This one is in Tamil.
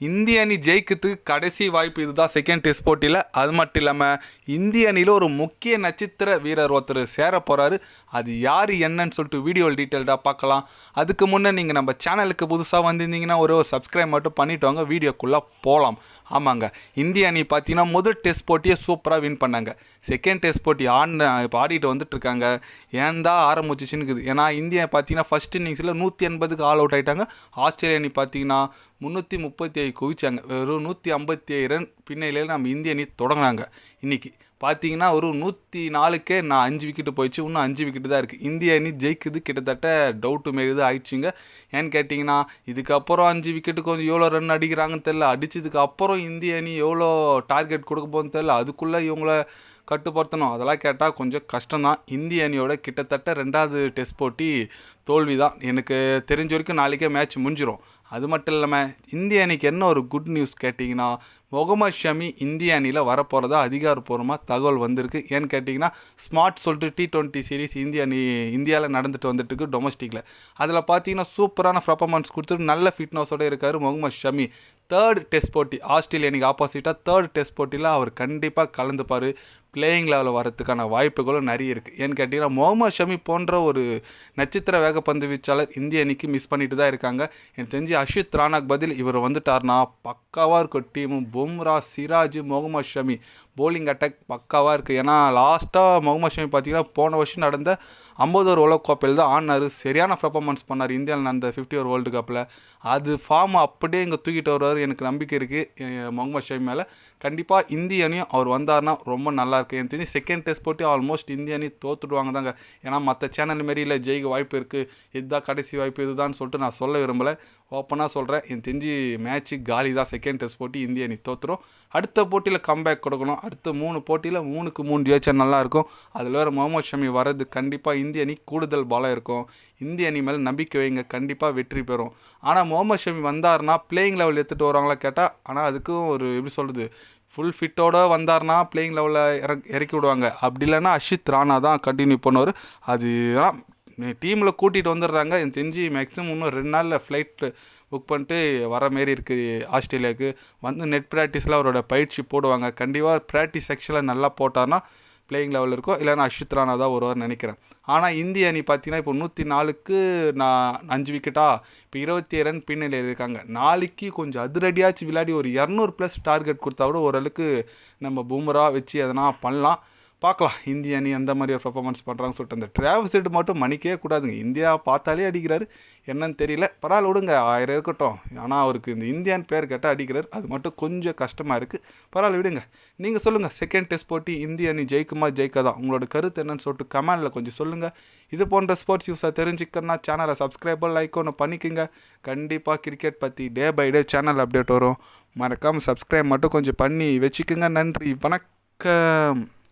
இந்திய அணி ஜெயிக்கிறதுக்கு கடைசி வாய்ப்பு இதுதான் செகண்ட் டெஸ்ட் போட்டியில். அது மட்டும் இல்லாமல் இந்திய அணியில் ஒரு முக்கிய நட்சத்திர வீரர் ஒருத்தர் சேர போகிறாரு அது யார் என்னன்னு சொல்லிட்டு வீடியோவில் டீட்டெயில்டாக பார்க்கலாம். அதுக்கு முன்னே நீங்கள் நம்ம சேனலுக்கு புதுசாக வந்திருந்தீங்கன்னா ஒரு சப்ஸ்கிரைப் மட்டும் பண்ணிட்டு வாங்க. வீடியோக்குள்ளே போகலாம் ஆமாங்க. இந்திய அணி பார்த்தீங்கன்னா முதல் டெஸ்ட் போட்டியை சூப்பராக வின் பண்ணாங்க. செகண்ட் டெஸ்ட் போட்டி ஆடின இப்போ ஆடிட்டு வந்துட்டு இருக்காங்க. ஏன் தான் ஆரம்பிச்சிச்சுன்னு இருக்குது. ஏன்னா இந்தியா பார்த்தீங்கன்னா ஃபஸ்ட் இன்னிங்ஸில் நூற்றி எண்பதுக்கு ஆல் அவுட் ஆகிட்டாங்க ஆஸ்திரேலியா அணி பார்த்தீங்கன்னா முந்நூற்றி முப்பத்தி ஏழு குவிச்சாங்க. வெறும் நூற்றி ஐம்பத்தி ஏழு ரன் பின்னையிலே நம்ம இந்திய அணி தொடங்கினாங்க இன்றைக்கி பார்த்தீங்கன்னா ஒரு நூற்றி நாலுக்கே நான் அஞ்சு விக்கெட்டு போயிடுச்சு. இன்னும் அஞ்சு விக்கெட்டு தான் இருக்குது இந்திய அணி ஜெயிக்குது. கிட்டத்தட்ட டவுட்டு மாரி தான் ஆயிடுச்சுங்க. ஏன்னு கேட்டிங்கன்னா இதுக்கப்புறம் அஞ்சு விக்கெட்டு கொஞ்சம் எவ்வளோ ரன் அடிக்கிறாங்கன்னு தெரில அடித்ததுக்கு அப்புறம் இந்திய அணி எவ்வளோ டார்கெட் கொடுக்க போகணும்னு தெரில அதுக்குள்ளே இவங்கள கட்டுப்படுத்தணும். அதெல்லாம் கேட்டால் கொஞ்சம் கஷ்டம்தான். இந்திய அணியோட கிட்டத்தட்ட ரெண்டாவது டெஸ்ட் போட்டி தோல்வி தான் எனக்கு தெரிஞ்ச வரைக்கும் நாளைக்கே மேட்ச் முடிஞ்சிடும் அது மட்டும் இல்லாமல் இந்திய அணிக்கு என்ன ஒரு குட் நியூஸ் கேட்டிங்கன்னா முகமது ஷமி இந்திய அணியில் வரப்போகிறதா அதிகாரப்பூர்வமாக தகவல் வந்திருக்கு. ஏன்னு கேட்டிங்கன்னா ஸ்மார்ட் சொல்லிட்டு டி ட்வெண்ட்டி சீரிஸ் இந்திய அணி இந்தியாவில் நடந்துட்டு வந்துட்டு இருக்கு டொமஸ்டிக்கில் அதில் பார்த்தீங்கன்னா சூப்பரான பர்ஃபார்மன்ஸ் கொடுத்துட்டு நல்ல ஃபிட்னஸோடு இருக்கார் முகமது ஷமி. தேர்ட் டெஸ்ட் போட்டி ஆஸ்திரேலியா அணிக்கு ஆப்போசிட்டாக தேர்ட் டெஸ்ட் போட்டியில் அவர் கண்டிப்பாக கலந்துப்பார். பிளேயிங் லெவலில் வரதுக்கான வாய்ப்புகளும் நிறைய இருக்குது ஏன்னு கேட்டிங்கன்னா முகமது ஷமி போன்ற ஒரு நட்சத்திர வேகப்பந்து வீச்சாளர் இந்திய அணிக்கு மிஸ் பண்ணிட்டு தான் இருக்காங்க. எனக்கு தெரிஞ்சு அஷித் ராணாக்கு பதில் இவர் வந்துட்டார்னா பக்காவாக இருக்கும் டீமும் பும்ரா சிராஜ் முகமது ஷமி போலிங் அட்டாக் பக்காவாக இருக்குது ஏன்னா லாஸ்ட்டாக முகமது ஷமி பார்த்தீங்கன்னா போன வருஷம் நடந்த ஐம்பது ஓவர் உலக கோப்பையில் தான் ஆனார் சரியான பர்ஃபார்மன்ஸ் பண்ணார். இந்தியாவில் நடந்த ஃபிஃப்டி ஓவர் வேர்ல்டு கப்பில் அது ஃபார்ம் அப்படியே இங்கே தூக்கிட்டு வருவார். எனக்கு நம்பிக்கை இருக்குது முகமது ஷமி மேலே. கண்டிப்பாக இந்திய அணியும் அவர் வந்தார்னா ரொம்ப நல்லா இருக்குது எனக்கு தெரிஞ்சு செகண்ட் டெஸ்ட் போட்டு ஆல்மோஸ்ட் இந்திய அணி தோத்துடுவாங்க தாங்க ஏன்னா மற்ற சேனல் மாரி இல்லை ஜெயிக்க வாய்ப்பு இருக்குது இதுதான் கடைசி வாய்ப்பு இதுதான் சொல்லிட்டு நான் சொல்ல விரும்பலை. ஓப்பனாக சொல்கிறேன் எனக்கு தெரிஞ்சு மேட்ச்சு காலி தான் செகண்ட் டெஸ்ட் போட்டி இந்திய அணி தோற்றுடும் அடுத்த போட்டியில் கம்பேக் கொடுக்கணும். அடுத்த மூணு போட்டியில் மூணுக்கு மூணு ஜெயிச்சா நல்லாயிருக்கும். அதில் வேறு முகமது ஷமி வர்றது கண்டிப்பாக இந்திய அணி கூடுதல் பலம் இருக்கும். இந்திய அணி மேலே நம்பிக்கை வைங்க. கண்டிப்பாக வெற்றி பெறும். ஆனால் முகமது ஷமி வந்தார்னா பிளேயிங் லெவல் எடுத்துகிட்டு வருவாங்களா கேட்டால் ஆனால் அதுக்கும் ஒரு எப்படி சொல்கிறது ஃபுல் ஃபிட்டோட வந்தார்னா பிளேயிங் லெவலில் இறக் இறக்கி விடுவாங்க. அப்படி இல்லைன்னா அஷித் ராணா தான் கண்டினியூ பண்ணுவார். அதுதான் டீமில் கூட்டிகிட்டு வந்துடுறாங்க. எனக்கு தெரிஞ்சு மேக்ஸிமம் இன்னும் ரெண்டு நாளில் ஃப்ளைட்டு புக் பண்ணிட்டு வர மாரி இருக்குது ஆஸ்திரேலியாவுக்கு. வந்து நெட் ப்ராக்டிஸில் அவரோட பயிற்சி போடுவாங்க. கண்டிப்பாக ப்ராக்டிஸ் செக்ஷனில் நல்லா போட்டார்னா பிளேயிங் லெவலில் இருக்கும். இல்லைன்னா அஷித் ராணா தான் ஒருவர் நினைக்கிறேன். ஆனால் இந்திய அணி பார்த்தீங்கன்னா இப்போ நூற்றி நாலுக்கு நான் அஞ்சு விக்கெட்டா இப்போ இருபத்தி ரன் பின்னணியில் இருக்காங்க. நாளைக்கு கொஞ்சம் அதிரடியாச்சு விளையாடி ஒரு இரநூறு ப்ளஸ் டார்கெட் கொடுத்தா கூட ஓரளவுக்கு நம்ம பூமரா வச்சு எதனா பண்ணலாம். பார்க்கலாம். இந்திய அணி எந்த மாதிரி ஒரு பர்ஃபார்மன்ஸ் பண்ணுறாங்கன்னு சொல்லிட்டு அந்த டிராவல்ஸ் ஹெட் மட்டும் மணிக்கே கூடாதுங்க. இந்தியா பார்த்தாலே அடிக்கிறாரு. என்னன்னு தெரியல. பரவாயில்ல விடுங்க. ஆயிரம் இருக்கட்டும். ஆனால் அவருக்கு இந்த இந்தியான்னு பேர் கேட்டால் அடிக்கிறார். அது மட்டும் கொஞ்சம் கஷ்டமாக இருக்குது பரவாயில்ல விடுங்க. நீங்கள் சொல்லுங்கள் செகண்ட் டெஸ்ட் போட்டி இந்திய அணி ஜெயிக்குமா? ஜெயிக்காதா? உங்களோட கருத்து என்னன்னு சொல்லிட்டு கமெண்டில் கொஞ்சம் சொல்லுங்கள் இது போன்ற ஸ்போர்ட்ஸ் நியூஸை தெரிஞ்சுக்கணும்னா சேனலை சப்ஸ்கிரைபர் லைக் ஒன்று பண்ணிக்கோங்க. கண்டிப்பாக கிரிக்கெட் பற்றி day by day channel update வரும். மறக்காமல் சப்ஸ்கிரைப் மட்டும் கொஞ்சம் பண்ணி வச்சுக்கோங்க. நன்றி. வணக்கம்.